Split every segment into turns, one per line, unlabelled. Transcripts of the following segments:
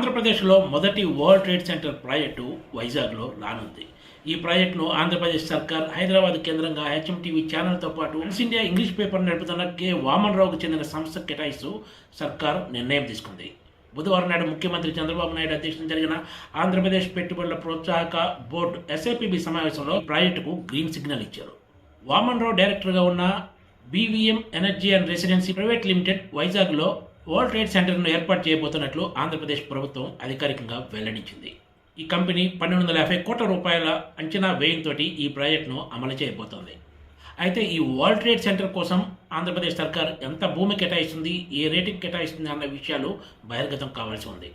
ఆంధ్రప్రదేశ్లో మొదటి world trade centre project వైజాగ్లో రానుంది. ఈ ప్రాజెక్టును ఆంధ్రప్రదేశ్ సర్కార్ హైదరాబాద్ కేంద్రంగా హెచ్ఎం టీవీ ఛానల్తో పాటు టైమ్స్ ఇండియా ఇంగ్లీష్ పేపర్ నడుపుతున్న కె. వామన్ రావుకు చెందిన సంస్థ కేటాయిస్తూ సర్కార్ నిర్ణయం తీసుకుంది. బుధవారం నాడు ముఖ్యమంత్రి చంద్రబాబు నాయుడు అధ్యక్షతన జరిగిన ఆంధ్రప్రదేశ్ పెట్టుబడుల ప్రోత్సాహక బోర్డు ఎస్ఐపిబి సమావేశంలో ప్రాజెక్టుకు గ్రీన్ సిగ్నల్ ఇచ్చారు. వామన్ రావు డైరెక్టర్గా ఉన్న BVM energy and residency private limited వైజాగ్లో వరల్డ్ ట్రేడ్ సెంటర్ను ఏర్పాటు చేయబోతున్నట్లు ఆంధ్రప్రదేశ్ ప్రభుత్వం అధికారికంగా వెల్లడించింది. ఈ కంపెనీ పన్నెండు వందల యాభై కోట్ల రూపాయల అంచనా వ్యయంతో ఈ ప్రాజెక్టును అమలు చేయబోతోంది. అయితే ఈ వరల్డ్ ట్రేడ్ సెంటర్ కోసం ఆంధ్రప్రదేశ్ సర్కార్ ఎంత భూమి కేటాయిస్తుంది ఏ రేటుకి కేటాయిస్తుంది అన్న విషయాలు బహిర్గతం కావాల్సి ఉంది.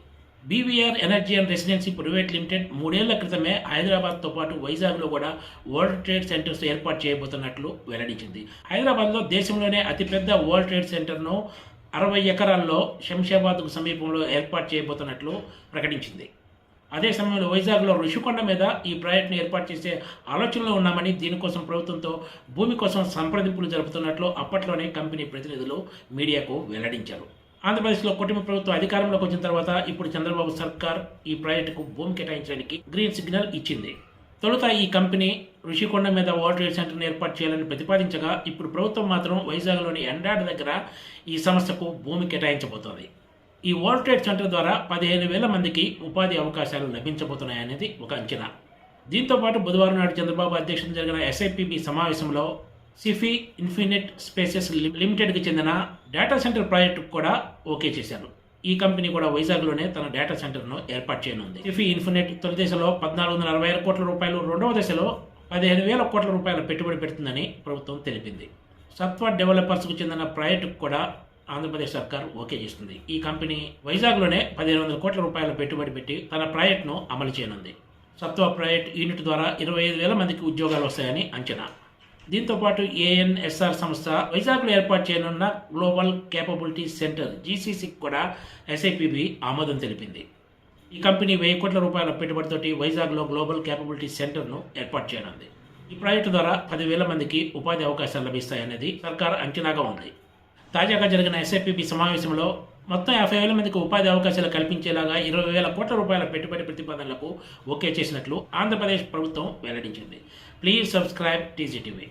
BVR energy and residency private limited మూడేళ్ళ క్రితమే హైదరాబాద్తో పాటు వైజాగ్లో కూడా వరల్డ్ ట్రేడ్ సెంటర్స్ ఏర్పాటు చేయబోతున్నట్లు వెల్లడించింది. హైదరాబాద్లో దేశంలోనే అతిపెద్ద వరల్డ్ ట్రేడ్ సెంటర్ను అరవై ఎకరాల్లో శంషాబాద్కు సమీపంలో ఏర్పాటు చేయబోతున్నట్లు ప్రకటించింది. అదే సమయంలో వైజాగ్లో ఋషికొండ మీద ఈ ప్రాజెక్టును ఏర్పాటు చేసే ఆలోచనలో ఉన్నామని దీనికోసం ప్రభుత్వంతో భూమి కోసం సంప్రదింపులు జరుపుతున్నట్లు అప్పట్లోనే కంపెనీ ప్రతినిధులు మీడియాకు వెల్లడించారు. ఆంధ్రప్రదేశ్లో కుటుంబ ప్రభుత్వం అధికారంలోకి వచ్చిన తర్వాత ఇప్పుడు చంద్రబాబు సర్కార్ ఈ ప్రాజెక్టుకు భూమి కేటాయించడానికి గ్రీన్ సిగ్నల్ ఇచ్చింది. తొలుత ఈ కంపెనీ ఋషికొండ మీద వరల్డ్ ట్రేడ్ సెంటర్ను ఏర్పాటు చేయాలని ప్రతిపాదించగా ఇప్పుడు ప్రభుత్వం మాత్రం వైజాగ్లోని ఎండాడ్ దగ్గర ఈ సంస్థకు భూమి కేటాయించబోతోంది. ఈ వరల్డ్ ట్రేడ్ సెంటర్ ద్వారా పదిహేను వేల మందికి ఉపాధి అవకాశాలు లభించబోతున్నాయనేది ఒక అంచనా. దీంతో పాటు బుధవారం నాడు చంద్రబాబు అధ్యక్షతన జరిగిన ఎస్ఐపిబి సమావేశంలో సిఫీ ఇన్ఫినిట్ స్పేసెస్ లిమిటెడ్కి చెందిన డేటా సెంటర్ ప్రాజెక్టుకు కూడా ఓకే చేశారు. ఈ కంపెనీ కూడా వైజాగ్లోనే తన డేటా సెంటర్ను ఏర్పాటు చేయనుంది. సిఫీ ఇన్ఫినిట్ తొలి దశలో పద్నాలుగు వందల అరవై ఆరు కోట్ల రూపాయలు రెండవ దశలో పదిహేను వేల కోట్ల రూపాయల పెట్టుబడి పెడుతుందని ప్రభుత్వం తెలిపింది. సత్వ డెవలపర్స్కు చెందిన ప్రాజెక్టుకు కూడా ఆంధ్రప్రదేశ్ సర్కార్ ఓకే చేస్తుంది. ఈ కంపెనీ వైజాగ్లోనే పదిహేను వందల కోట్ల రూపాయల పెట్టుబడి పెట్టి తన ప్రాజెక్టును అమలు చేయనుంది. సత్వ ప్రాజెక్ట్ యూనిట్ ద్వారా ఇరవై ఐదు వేల మందికి ఉద్యోగాలు వస్తాయని అంచనా. దీంతోపాటు ఏఎన్ఎస్ఆర్ సంస్థ వైజాగ్లో ఏర్పాటు చేయనున్న గ్లోబల్ కేపబిలిటీ సెంటర్ జీసీసీకి కూడా ఎస్ఐపిబి ఆమోదం తెలిపింది. ఈ కంపెనీ వెయ్యి కోట్ల రూపాయల పెట్టుబడితోటి వైజాగ్లో గ్లోబల్ క్యాపబిలిటీ సెంటర్ను ఏర్పాటు చేయనుంది. ఈ ప్రాజెక్టు ద్వారా పదివేల మందికి ఉపాధి అవకాశాలు లభిస్తాయనేది సర్కార్ అంచనాగా ఉంది. తాజాగా జరిగిన ఎస్ఐపిపి సమావేశంలో మొత్తం యాభై వేల మందికి ఉపాధి అవకాశాలు కల్పించేలాగా ఇరవై వేల కోట్ల రూపాయల పెట్టుబడి ప్రతిపాదనలకు ఓకే చేసినట్లు ఆంధ్రప్రదేశ్ ప్రభుత్వం వెల్లడించింది. Please subscribe TGTV